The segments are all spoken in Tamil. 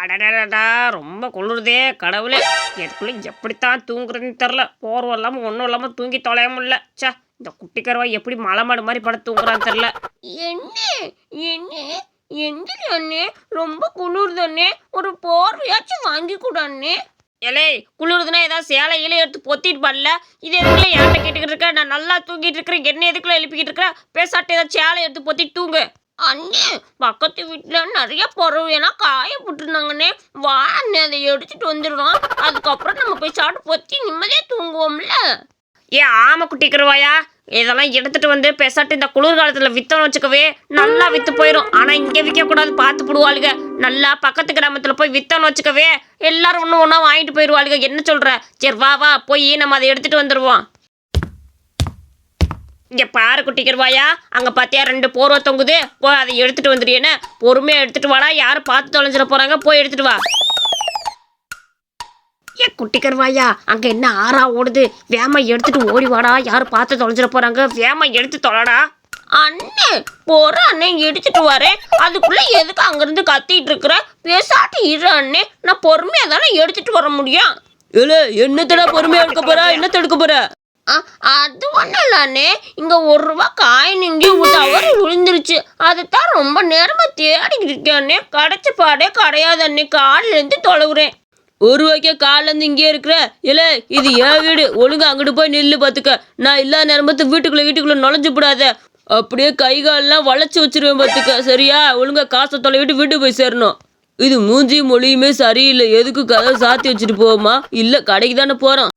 அடடடடா ரொம்ப குளிருதே கடவுளே. எதுக்குள்ள எப்படித்தான் தூங்குறதுன்னு தெரில போர்வம் இல்லாமல் ஒன்றும் இல்லாமல் தூங்கி தொலைய முடியல. ச்சே இந்த குட்டி கருவா எப்படி மலை மாடு மாதிரி படுத்து தூங்குறான்னு தெரில என்ன என்ன எந்திரி அண்ணே. ரொம்ப குளிருது அண்ணே. ஒரு போர்வையாச்சும் வாங்கி கொடு அண்ணே. ஏலே குளிருதுன்னா ஏதாவது சேலை எடுத்து பொத்திட்டு பாடல இது எதுக்குள்ள என்கிட்ட கேட்டுக்கிட்டு இருக்க? நான் நல்லா தூங்கிட்டு இருக்கிறேன். என்ன எதுக்குள்ள எழுப்பிக்கிட்டு இருக்கிற பேசாட்டு ஏதாவது சேலை எடுத்து பொத்திட்டு தூங்கு. அண்ணே பக்கத்து வீட்டில் நிறைய பொறவையெல்லாம் காய போட்டுருந்தாங்கண்ணே. வா அண்ணே அதை எடுத்துட்டு வந்துடுறோம். அதுக்கப்புறம் நம்ம போய் சாப்பிட்டு பொத்தி நிம்மதியாக தூங்குவோம்ல. ஏ ஆமை குட்டிக்கிறவாயா இதெல்லாம் எடுத்துட்டு வந்து பெசாட்டு இந்த குளிர்காலத்தில் வித்தோன்னு வச்சுக்கவே நல்லா விற்று போயிடும் ஆனால் இங்கே விற்கக்கூடாது பார்த்து போடுவாளுங்க நல்லா பக்கத்து கிராமத்தில் போய் வித்தோன்னு வச்சுக்கவே எல்லாரும் ஒன்று ஒன்றா வாங்கிட்டு போயிடுவாளுங்க என்ன சொல்கிற சரி வா வா போய் நம்ம அதை எடுத்துகிட்டு வந்துடுவோம் இங்க பாரு குட்டிக்கிறவாயா அங்க பார்த்தியா ரெண்டு போர்வை தொங்குது. போய் அதை எடுத்துட்டு வந்துடுறேன்னு பொறுமையா எடுத்துட்டு வாடா யாரும் பார்த்து தொலைஞ்சிட போறாங்க போய் எடுத்துட்டு வா. ஏ குட்டிக்கருவாயா அங்க என்ன ஆறா ஓடுது? வேமா எடுத்துட்டு ஓடி வாடா யாரும் பார்த்து தொலைஞ்சிட போறாங்க. வேமா எடுத்து தொலைடா. அண்ணே போற அண்ணே எடுத்துட்டு வரேன் அதுக்குள்ள எதுக்கு அங்கிருந்து கத்திட்டு இருக்கிற? பேசாட்டி இரு அண்ணே நான் பொறுமையா தானே எடுத்துட்டு வர முடியும். இல்ல என்னத்தடா பொறுமையா எடுக்க போறா? என்னத்த எடுக்க போற? அது ஒன்றும் இல்லைண்ணே இங்கே ஒரு ரூபா காயின் இங்கேயும் தவறி விழுந்துருச்சு. அதைத்தான் ரொம்ப நேரமாக தேடிக்கிட்டு இருக்கேன்னே கிடச்ச பாடே கிடையாது அண்ணே. காலிலேருந்து தொலைவுறேன். ஒரு ரூபாய்க்கே காலேருந்து இங்கேயே இங்கே இருக்கிற? இல்லை இது என் வீடு. ஒழுங்கா அங்கிட்டு போய் நில்லு பார்த்துக்க நான் இல்லாத நேரம்பத்து வீட்டுக்குள்ளே வீட்டுக்குள்ளே நுழைஞ்சு விடாத. அப்படியே கை காலெல்லாம் வளைச்சி வச்சிருவேன் பார்த்துக்க சரியா? ஒழுங்கா காசை தொலைவிட்டு வீட்டுக்கு போய் சேரணும். இது மூஞ்சி மொழியுமே சரியில்லை. எதுக்கு கதை சாத்தி வச்சுட்டு போவோமா? இல்லை கடைக்கு தானே போகிறோம்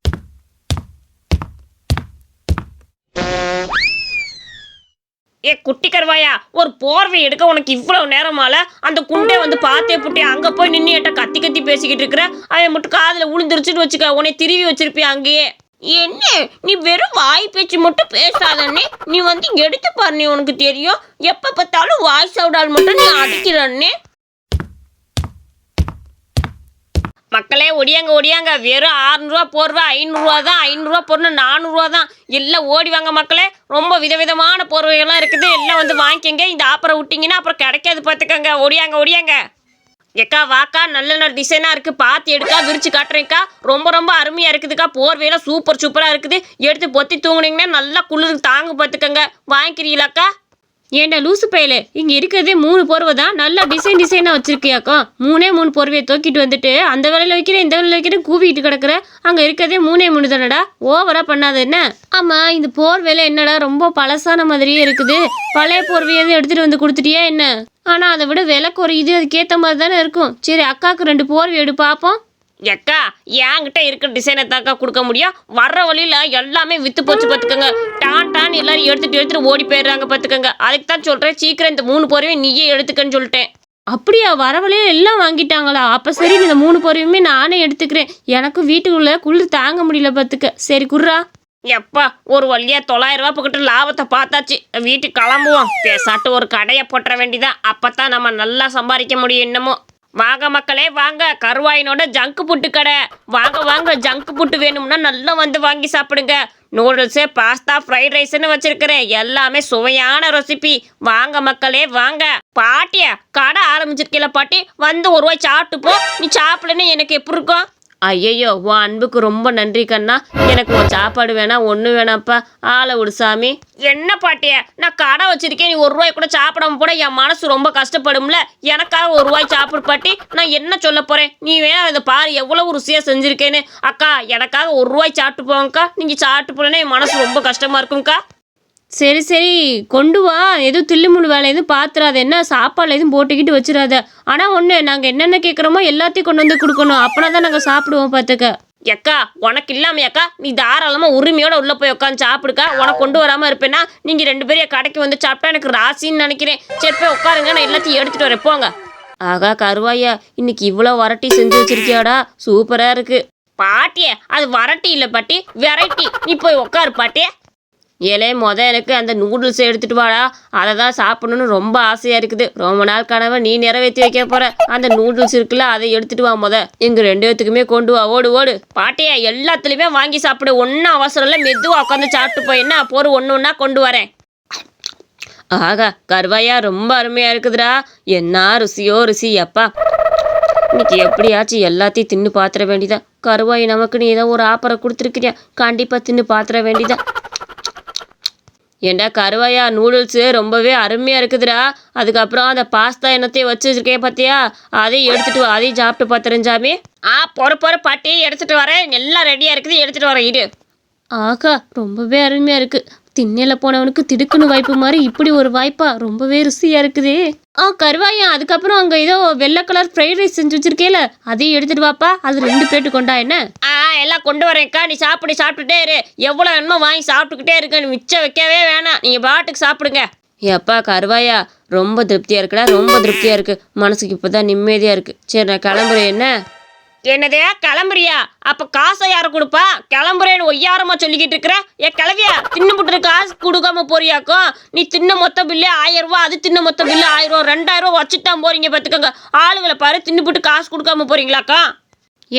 ஏ குட்டி கருவாயா ஒரு போர்வை எடுக்க உனக்கு இவ்வளவு நேரமால? அந்த குண்டே வந்து பார்த்தே புட்டி அங்கே போய் நின்று என்கிட்ட கத்தி கத்தி பேசிக்கிட்டு இருக்கிற அவன் மட்டும் காதில் விழுந்துருச்சுன்னு வச்சுக்க உன்னை திருவி வச்சிருப்பியா அங்கேயே? என்ன? நீ வெறும் வாய் பேச்சு மட்டும் பேசாதண்ணே. நீ வந்து எடுத்து பாருண்ணே உனக்கு தெரியும். எப்போ பார்த்தாலும் வாய் சவுடால் மட்டும் நீ அடிக்கிறண்ணே. மக்களே ஒடியாங்க ஒடியாங்க. வெறும் ஆறுநூறுவா போர்வா ஐநூறுரூவா தான் ஐநூறுரூவா பொருள் நானூறுரூவா தான். எல்லாம் ஓடி வாங்க மக்களே. ரொம்ப விதவிதமான போர்வைகள்லாம் இருக்குது. எல்லாம் வந்து வாங்கிக்கங்க. இந்த ஆப்பரை விட்டிங்கன்னா அப்புறம் கிடைக்காது பார்த்துக்கங்க. ஒடியாங்க ஒடியாங்க. எக்கா வாக்கா நல்ல நல்ல டிசைனாக இருக்குது பார்த்து எடுக்கா விரிச்சு காட்டுறேன்க்கா. ரொம்ப ரொம்ப அருமையாக இருக்குதுக்கா. போர்வையெல்லாம் சூப்பர் சூப்பராக இருக்குது. எடுத்து பொத்தி தூங்குனீங்கன்னா நல்லா குளிருக்கு. தாங்க பார்த்துக்கங்க. வாங்கிக்கிறீங்களாக்கா? ஏண்டா லூசு பயலே? இங்கே இருக்கிறதே மூணு போர்வை தான் நல்லா டிசைன் டிசைனாக வச்சிருக்கியாக்கா. மூணே மூணு போர்வையை தூக்கிட்டு வந்துட்டு அந்த வேலையில் வைக்கிறேன் இந்த வேலையில் வைக்கிறேன் கூவிக்கிட்டு கிடக்குற. அங்கே இருக்கிறதே மூணே மூணு தானடா? ஓவராக பண்ணாத என்ன? ஆமாம் இந்த போர்வையில் என்னடா? ரொம்ப பழசான மாதிரியே இருக்குது. பழைய போர்வையை எதுவும் வந்து கொடுத்துட்டியா என்ன? ஆனால் அதை விட விலை குறையுது அதுக்கேற்ற மாதிரி தானே இருக்கும். சரி அக்காவுக்கு ரெண்டு போர்வை எடு பார்ப்போம் எக்கா என்கிட்ட இருக்கிற டிசைனை தாக்கா கொடுக்க முடியும்? வர்ற வழியில் எல்லாமே விற்று போச்சு பார்த்துக்கோங்க டான் டான் எல்லாரும் எடுத்துட்டு எடுத்துட்டு ஓடி போயிடுறாங்க பார்த்துக்கோங்க அதுக்கு தான் சொல்கிறேன் சீக்கிரம் இந்த மூணு போரையும் நீயே எடுத்துக்கன்னு சொல்லிட்டேன். அப்படியா வர வழியில் எல்லாம் வாங்கிட்டாங்களா? அப்போ சரி இந்த மூணு போரையுமே நானே எடுத்துக்கிறேன். எனக்கு வீட்டுக்குள்ளே குளிர் தாங்க முடியல பார்த்துக்க சரி குர்ரா எப்பா ஒரு வழியா தொள்ளாயிரம் ரூபா பக்கத்து லாபத்தை பார்த்தாச்சு. வீட்டுக்கு கிளம்புவோம். பேசாட்டு ஒரு கடையை போட்டுற வேண்டிதான் அப்பதான் நம்ம நல்லா சம்பாதிக்க முடியும் இன்னமும் வாங்க மக்களே வாங்க. கருவாயினோட ஜங்க் புட்டு கடை. வாங்க வாங்க. ஜங்க் புட்டு வேணும்னா நல்லா வந்து வாங்கி சாப்பிடுங்க. நூடுல்ஸு பாஸ்தா ஃப்ரைட் ரைஸ்னு வச்சிருக்கிறேன். எல்லாமே சுவையான ரெசிபி வாங்க மக்களே வாங்க. பாட்டியா கடை ஆரம்பிச்சிருக்கீங்களா பாட்டி. வந்து ஒரு ரூபாய் சாப்பிட்டு போ. நீ சாப்பிடலன்னு எனக்கு எப்படி இருக்கும்? ஐயையோ உன் அன்புக்கு ரொம்ப நன்றி கண்ணா. எனக்கு உன் சாப்பாடு வேணாம் ஒன்று வேணாம்ப்பா. ஆளை விடு சாமி. என்ன பாட்டிய? நான் கடை வச்சிருக்கேன் நீ ஒரு ரூபாய் கூட சாப்பிடாம போட என் மனசு ரொம்ப கஷ்டப்படும்ல. எனக்காக ஒரு ரூபாய் சாப்பிடு பாட்டி. நான் என்ன சொல்ல போறேன்? நீ வேணா இதை பாரு எவ்வளவு ருசியா செஞ்சிருக்கேன்னு. அக்கா எனக்காக ஒரு ரூபாய் சாப்பிட்டு போங்கக்கா. நீங்க சாப்பிட்டு போலன்னா என் மனசு ரொம்ப கஷ்டமா இருக்கும்க்கா. சரி சரி கொண்டு வா. எதுவும் தில்லுமுழு வேலை எதுவும் பாத்துறாத. என்ன சாப்பாடு எதுவும் போட்டுக்கிட்டு வச்சிடாத ஆனால் ஒன்று நாங்கள் என்னென்ன கேட்குறோமோ எல்லாத்தையும் கொண்டு வந்து கொடுக்கணும். அப்பனா தான் நாங்கள் சாப்பிடுவோம் பார்த்துக்க எக்கா உனக்கு இல்லாமையாக்கா நீ தாராளமாக உரிமையோட உள்ளே போய் உட்காந்து சாப்பிடுக்கா. உனக்கு கொண்டு வராமல் இருப்பேன்னா நீங்கள் ரெண்டு பேரும் கடைக்கு வந்து சாப்பிட்டா எனக்கு ராசின்னு நினைக்கிறேன். சரி போய் உட்காருங்க நான் எல்லாத்தையும் எடுத்துகிட்டு வரேன். போங்க. ஆகா கருவாயா இன்னைக்கு இவ்வளோ வரட்டி செஞ்சு வச்சிருக்கியாடா. சூப்பராக இருக்குது பாட்டியே அது வரட்டி இல்லை பாட்டி வெரைட்டி. நீ போய் உட்காரு பாட்டியே. ஏலே மொத எனக்கு அந்த நூடுல்ஸ் எடுத்துட்டு வாடா. அதை தான் சாப்பிடணும்னு ரொம்ப ஆசையாக இருக்குது. ரொம்ப நாள் கனவை நீ நிறைவேற்றி வைக்க போகிற அந்த நூடுல்ஸ் இருக்குல்ல அதை எடுத்துட்டு வா மொத. எங்கள் ரெண்டு பேத்துக்குமே கொண்டு வா. ஓடு ஓடு. பாட்டியா எல்லாத்துலேயுமே வாங்கி சாப்பிடு. ஒன்றும் அவசரம் இல்லை. மெதுவாக உட்காந்து சாப்பிட்டு போய் என்ன பொறு ஒன்று ஒன்றா கொண்டு வரேன். ஆகா கருவாயா ரொம்ப அருமையாக இருக்குதுடா. என்ன ருசியோ ருசி அப்பா இன்னைக்கு எப்படியாச்சும் எல்லாத்தையும் தின்னு பாத்திர வேண்டியதா கருவாய் நமக்குன்னு ஏதோ ஒரு ஆப்பரை கொடுத்துருக்கிறியா? கண்டிப்பாக தின்னு பாத்திர வேண்டியதா ஏண்டா கருவாயா நூடுல்ஸு ரொம்பவே அருமையாக இருக்குதுடா. அதுக்கப்புறம் அந்த பாஸ்தா என்னத்தையும் வச்சு பார்த்தியா அதையும் எடுத்துகிட்டு வா அதையும் சாப்பிட்டு பார்த்துறேன் சாமி. ஆ பொற பொற பாட்டி எடுத்துகிட்டு வரேன். எல்லாம் ரெடியாக இருக்குது எடுத்துகிட்டு வரேன் இரு. ஆகா ரொம்பவே அருமையாக இருக்குது திண்ணையில் போனவனுக்கு திடுக்குன்னு வாய்ப்பு மாதிரி இப்படி ஒரு வாய்ப்பா? ரொம்பவே ருசியாக இருக்குதே. ஆ கருவாயா அதுக்கப்புறம் அங்கே ஏதோ வெள்ளை கலர் ஃப்ரைட் ரைஸ் செஞ்சு வச்சிருக்கேல அதையும் எடுத்துட்டு வாப்பா. அது ரெண்டு பிளேட்டு கொண்டா என்ன? ஆ எல்லாம் கொண்டு வரேன்க்கா. நீ சாப்பிடு சாப்பிட்டுட்டே இரு. எவ்வளோ வேணுமோ வாங்கி சாப்பிட்டுக்கிட்டே இருக்க. மிச்சம் வைக்கவே வேணாம். நீங்கள் பாட்டுக்கு சாப்பிடுங்க. எப்பா கருவாயா ரொம்ப திருப்தியாக இருக்குடா. ரொம்ப திருப்தியாக இருக்கு. மனசுக்கு இப்போ தான் நிம்மதியாக இருக்குது சரி நான் கிளம்புறேன். என்ன? என்னதே கிளம்புறியா? அப்ப காசை யாரு கொடுப்பா? கிளம்புறேன்னு ஒய்யாரமா சொல்லிக்கிட்டு இருக்கிற? ஏ கிளவியா தின்னு காசு கொடுக்காம போறியாக்கும் நீ தின்ன மொத்த பில்லு ஆயிரம் ரூபா அது தின்ன மொத்த பில்லு ஆயிரம் ரூபா ரெண்டாயிரம் ரூபா வச்சுட்டான் போறீங்க பார்த்துக்கோங்க ஆளுங்களை பாரு தின்னுபுட்டு காசு கொடுக்காம போறீங்களாக்கா?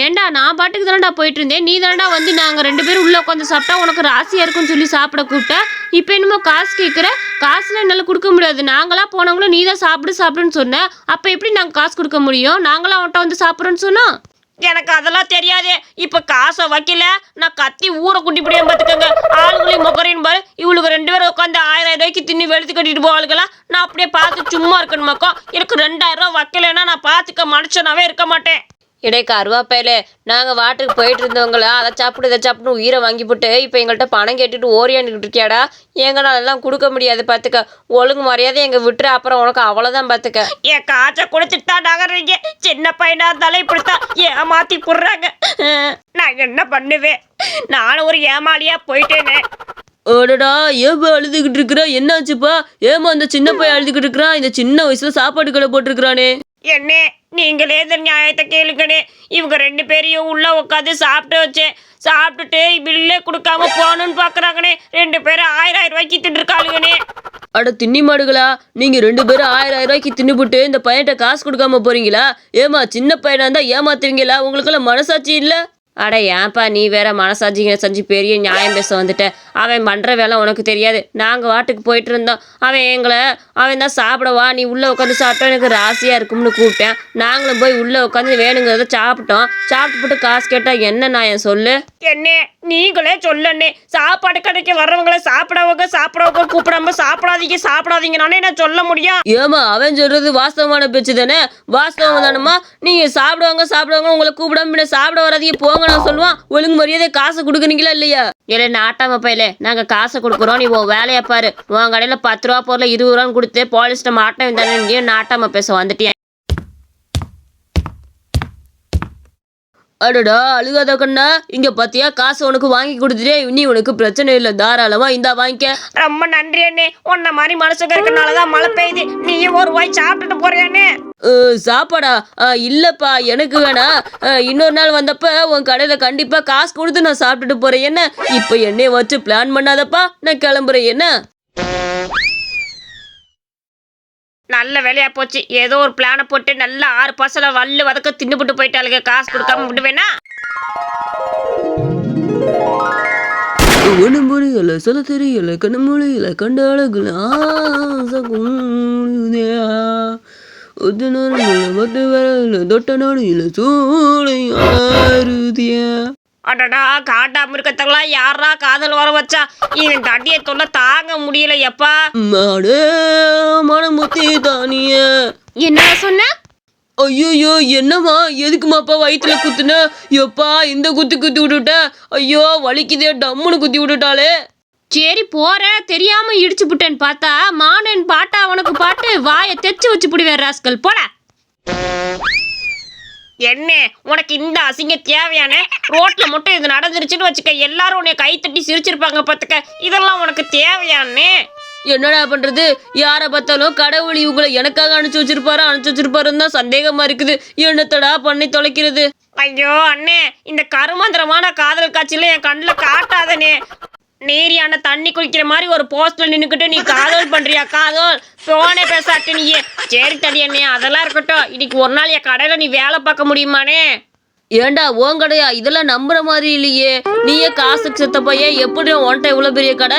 ஏண்டா நான் பாட்டுக்கு தானடா போயிட்டு இருந்தேன் நீ தானடா வந்து நாங்கள் ரெண்டு பேரும் உள்ளே உட்காந்து சாப்பிட்டா உனக்கு ராசியாக இருக்கும்னு சொல்லி சாப்பிட கூப்பிட்டா. இப்போ என்னமோ காசு கேட்குற காசுல என்னால் கொடுக்க முடியாது. நாங்களாம் போனவங்களும் நீ தான் சாப்பிடு சாப்பிடுன்னு சொன்ன. அப்போ எப்படி நாங்கள் காசு கொடுக்க முடியும்? நாங்களாம் அவன்கிட்ட வந்து சாப்பிட்றோன்னு சொன்னோம். எனக்கு அதெல்லாம் தெரியாது. இப்ப காசை வைக்கல நான் கத்தி ஊரை குட்டி பிடியும் பார்த்துக்கோங்க ஆளுங்களையும் முக்கரையும் பாரு. இவளுக்கு ரெண்டு பேரும் உட்காந்து ஆயிரம் ரூபாய்க்கு தின்னு வெளுத்து கட்டிட்டு போவாளுங்களா நான் அப்படியே பார்த்து சும்மா இருக்கணுமாக்கோ. எனக்கு ரெண்டாயிரம் ரூபாய் வைக்கலைன்னா நான் பார்த்துக்க மனுஷனாவே இருக்க மாட்டேன். இடே கருவாப்பையில நாங்கள் வாட்டுக்கு போயிட்டு இருந்தவங்கள அதை சாப்பிடு இதை சாப்பிட்டு உயிரை வாங்கி போட்டு இப்போ எங்கள்கிட்ட பணம் கேட்டுட்டு ஓரியாண்டுக்கிட்டு இருக்கியாடா? எங்களால எல்லாம் கொடுக்க முடியாது பார்த்துக்க ஒழுங்கு மரியாதை எங்க விட்டுரு அப்புறம் உனக்கு அவ்வளோதான் பார்த்துக்க என் காய்ச்ச குடிச்சிட்டு தான் நகர்றீங்க. சின்ன பையனா இருந்தாலும் இப்படித்தான் ஏமாத்தி போடுறாங்க. நான் என்ன பண்ணுவேன்? நானும் ஒரு ஏமாளியா போயிட்டேனே. அடடா ஏப்பா அழுதுகிட்டு இருக்கிற? என்னாச்சுப்பா? ஏமா அந்த சின்ன பையன் அழுதுகிட்டு இருக்கிறான்? இந்த சின்ன வயசுல சாப்பாடு கடை போட்டிருக்கிறானே. என்ன நீங்களே இந்த நியாயத்தை கேளுங்கண்ணே இவங்க ரெண்டு பேரையும் உள்ள உட்காந்து சாப்பிட்டு வச்சேன் சாப்பிட்டுட்டு பில்லே கொடுக்காம போகணும்னு பார்க்குறாங்கண்ணே ரெண்டு பேரும் ஆயிரம் ஆயிரம் ரூபாய்க்கு தின்றுருக்காளுங்கண்ணே அட தின்னி மாடுகளா நீங்கள் ரெண்டு பேரும் ஆயிரம் ஆயிரம் ரூபாய்க்கு தின்னுபிட்டு இந்த பையன்கிட்ட காசு கொடுக்காம போறீங்களா? ஏமா சின்ன பையனாக இருந்தால் ஏமாத்துவீங்களா? உங்களுக்கெல்லாம் மனசாட்சி இல்லை? அட ஏன்பா நீ வேற மனசாட்சிங்க செஞ்சு பெரிய நியாயம் பேச வந்துட்ட. அவன் பண்ற வேலை உனக்கு தெரியாது. நாங்க வாட்டுக்கு போயிட்டு இருந்தோம். அவன் எங்களை அவன் தான் சாப்பிடவா நீ உள்ள உட்காந்து சாப்பிட்டா எனக்கு ராசியா இருக்கும்னு கூப்பிட்டேன். நாங்களும் போய் உள்ள உட்காந்து வேணுங்கிறத சாப்பிட்டோம். சாப்பிட்டு காசு கேட்டா என்ன நான் சொல்லு? என்ன நீங்களே சொல்லண்ணே. சாப்பாடு கடைக்கு வர்றவங்கள சாப்பிடவங்க சாப்பிடவங்க கூப்பிடாம சாப்பிடாதீங்க சாப்பிடாதீங்கனானே நான் சொல்ல முடியும்? ஏமா அவன் சொல்றது வாஸ்தவமான பேச்சு தானே? வாஸ்தவம் தானம்மா? நீங்க சாப்பிடுவாங்க சாப்பிடுவாங்க உங்களை கூப்பிடாம சாப்பிட வராதீங்க போங்க. நான் சொல்லுவான். ஒழுங்கு மரியாதை காசு கொடுக்குறீங்களா இல்லையா? இல்லை நாட்டாம பையலே. நாங்கள் காசை கொடுக்குறோம். நீ உன் வேலையை பாரு. உன் கடையில் பத்து ரூபா பொருள் இருபது ரூபான்னு கொடுத்து போலீஸ்ட்ட மாட்டம் தானே நீ நாட்டாம பேச வந்துட்டியா அடடா அழுகாத கண்ணா. இங்க பாத்தியா காசு உனக்கு வாங்கி கொடுத்துட்டே நீ உனக்கு பிரச்சனை இல்லை. தாராளமா இந்தா வாங்கிக்க. ரொம்ப நன்றி அண்ணே. உன்ன மாதிரி மனுஷங்க இருக்கனால தான் மழை பெய்யுது. நீயும் ஒரு வாய் சாப்பிட்டுட்டு அஹ், சாப்பாடா? இல்லப்பா எனக்கு வேணா. இன்னொரு நாள் வந்தப்ப உன் கடையில கண்டிப்பா காசு கொடுத்து நான் சாப்பிட்டுட்டு போறேன். என்ன? இப்ப என்னைய வச்சு பிளான் பண்ணாதப்பா. நான் கிளம்புறேன். என்ன? நல்ல வேலையா போச்சு. ஏதோ ஒரு பிளானை போட்டு நல்லா ஆறு பசல வல்லு வதக்க தின்னுபிட்டு போயிட்டாளுங்க. காசு கொடுக்காம விடுவேனா? ஒண்ணு புரியல சொல்ல தெரியல கண்ணு மொழியில கண்ட அழகுல ஒத்து நொறுங்குல தொட்ட வரல தொட்ட நொடியில சூளை ஆறுதியா. அடடா காண்டாம இருக்கத்தெல்லாம் யாரா காதல் வர வச்சா? இவன் தடியை தொல்லை தாங்க முடியல எப்பா மாடே மனமுத்தி தானிய. என்ன சொன்ன? ஐயோ என்னம்மா? எதுக்குமாப்பா வயிற்றுல குத்துன? எப்பா இந்த குத்து குத்தி விட்டுட்ட? ஐயோ வலிக்குதே டம்முன்னு குத்தி விட்டுட்டாளே. சரி போறேன் தெரியாம இடிச்சு புட்டேன்னு பார்த்தா மானன் பாட்டா உனக்கு பாட்டு வாயை தெச்சு வச்சு புடுவேன் ராஸ்கல். போட. என்ன? உனக்கு இந்த அசிங்க தேவையான? ரோட்ல மட்டும் இது நடந்துருச்சுன்னு வச்சுக்க எல்லாரும் உன்னை கை தட்டி சிரிச்சிருப்பாங்க பார்த்துக்க இதெல்லாம் உனக்கு தேவையானே? என்னடா பண்றது? யார பார்த்தாலும் கடவுள் இவங்களை எனக்காக அனுப்பிச்சு வச்சிருப்பாரு? அனுப்பிச்சு வச்சிருப்பாருன்னு தான் சந்தேகமா இருக்குது. என்னத்தடா பண்ணி தொலைக்கிறது? ஐயோ அண்ணே இந்த கருமந்திரமான காதல் காட்சியில என் கண்ணில் காட்டாதனே நேரியான தண்ணி குடிக்கிற மாதிரி ஒரு போஸ்ட்ல நின்னுக்கிட்டு நீ காதல் பண்றியா? காதல். போனே பேசாட்டு நீ. சரி தடி அண்ணே அதெல்லாம் இருக்கட்டும். இன்னைக்கு ஒரு நாள் என் கடையில நீ வேலை பார்க்க முடியுமானே ஏன்டா உன் கடையா? இதெல்லாம் நம்புற மாதிரி இல்லையே. நீயே காசுக்கு செத்த பையன். எப்படி உன்ட்ட இவ்வளவு பெரிய கடை?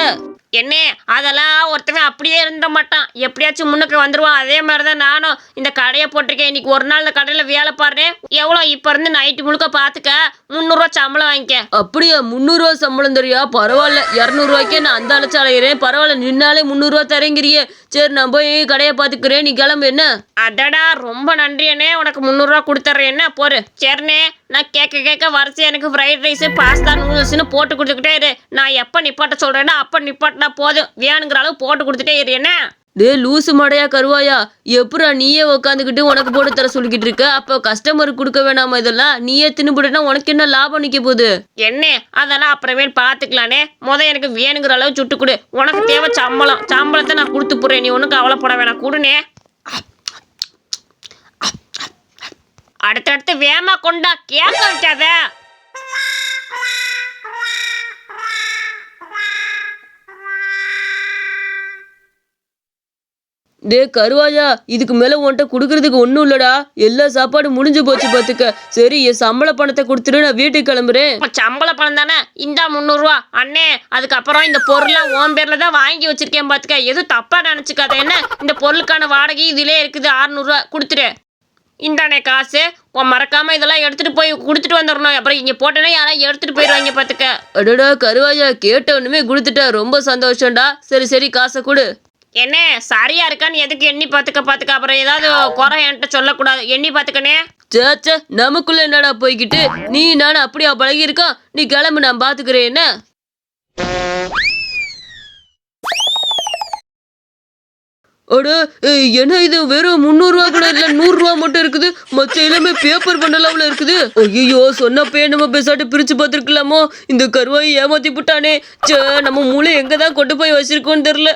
என்ன? அதெல்லாம் ஒருத்தவன் அப்படியே இருந்த மாட்டான். எப்படியாச்சும் முன்னுக்கு வந்துருவான். அதே மாதிரி தான் நானும் இந்த கடையை போட்டிருக்கேன். இன்னைக்கு ஒரு நாள் இந்த கடையில் வேலை பாருறேன். எவ்வளோ இப்போ இருந்து நைட்டு முழுக்க பார்த்துக்க முந்நூறுரூவா சம்பளம் வாங்கிக்க. அப்படியா? முந்நூறுரூவா சம்பளம் தெரியா பரவாயில்ல. இரநூறுவாய்க்கே நான் அந்த அழைச்சி அலைகிறேன் பரவாயில்ல. நின்னாலே முந்நூறுரூவா தரேங்கிறியே. சரி நான் போய் கடையை பார்த்துக்கிறேன் நீ கிளம்பு என்ன? அடடா ரொம்ப நன்றி அண்ணே உனக்கு முந்நூறுரூவா கொடுத்துட்றேன் என்ன? போரு சரிண்ணே. நான் கேட்க கேட்க வரிசை எனக்கு ஃப்ரைட் ரைஸு பாஸ்தா நூடுல்ஸ்னு போட்டு கொடுத்துக்கிட்டே இரு. நான் எப்போ நிப்பாட்ட சொல்கிறேன்னா அப்போ நிப்பாட்டினா போதும். வேணுங்கிற அளவு போட்டு கொடுத்துட்டே இரு என்ன? டே லூசு மடையா கருவாயா எப்படா நீயே உக்காந்துக்கிட்டு உனக்கு போட்டு தர சொல்லிக்கிட்டு இருக்க? அப்போ கஸ்டமருக்கு கொடுக்க வேணாமா இதெல்லாம்? நீயே தின்னுபிட்டனா உனக்கு என்ன லாபம் நிக்க போகுது? என்ன? அதெல்லாம் அப்புறமே பார்த்துக்கலானே முத எனக்கு வேணுங்கிற அளவு சுட்டு கொடு. உனக்கு தேவை சம்பளம். சம்பளத்தை நான் கொடுத்து போடுறேன். நீ ஒன்றும் கவலைப்பட வேணாம். கொடுனே. அடுத்தடுத்து வேமா கொண்டா கேட்க வைக்காத டே கருவாயா இதுக்கு மேல உன்கிட்ட கொடுக்கறதுக்கு ஒன்றும் இல்லடா. எல்லா சாப்பாடும் முடிஞ்சு போச்சு பார்த்துக்க சரி என் சம்பள பணத்தை கொடுத்துட்டு நான் வீட்டுக்கு கிளம்புறேன். இப்போ சம்பள பணம் தானே? இந்தா முந்நூறுரூவா அண்ணே அதுக்கப்புறம் இந்த பொருள்லாம் உன் பேரில் தான் வாங்கி வச்சிருக்கேன் பார்த்துக்க எதுவும் தப்பாக நினச்சிக்காத. என்ன? இந்த பொருளுக்கான வாடகை இதிலே இருக்குது. அறநூறுவா கொடுத்துரு இந்தாண்ணே காசு உன் மறக்காம இதெல்லாம் எடுத்துட்டு போய் கொடுத்துட்டு வந்துடணும் அப்புறம் இங்கே போட்டேன்னா யாராவது எடுத்துட்டு போயிடுவாங்க பார்த்துக்க அடடா கருவாயா கேட்ட ஒண்ணுமே கொடுத்துட்ட. ரொம்ப சந்தோஷம்டா. சரி சரி காசை கொடு. என்ன சரியா இருக்கான்னு எதுக்கு எண்ணி பார்த்துக்க பார்த்துக்க அப்புறம் ஏதாவது குறை என்கிட்ட சொல்லக்கூடாது. எண்ணி பார்த்துக்கனே சேச்சே நமக்குள்ள என்னடா போய்கிட்டு நீ நான் அப்படியா பழகி இருக்கோம் நீ கிளம்பு நான் பாத்துக்கிறேன் என்ன? அட என்ன இது? வெறும் முந்நூறுரூவா கூட இல்லை நூறுரூவா மட்டும் இருக்குது. மற்ற எல்லாமே பேப்பர் பண்டலாவில் இருக்குது. ஐயோ சொன்னப்பே நம்ம பேசாட்டு பிரிச்சு பார்த்துருக்கலாமோ? இந்த கருவாயை ஏமாற்றி விட்டானே சே நம்ம மூளை எங்கே தான் கொண்டு போய் வச்சிருக்கோன்னு தெரில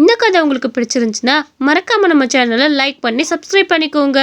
இந்த கதை உங்களுக்கு பிடிச்சிருந்துச்சுன்னா மறக்காமல் நம்ம சேனலை லைக் பண்ணி சப்ஸ்கிரைப் பண்ணிக்கோங்க.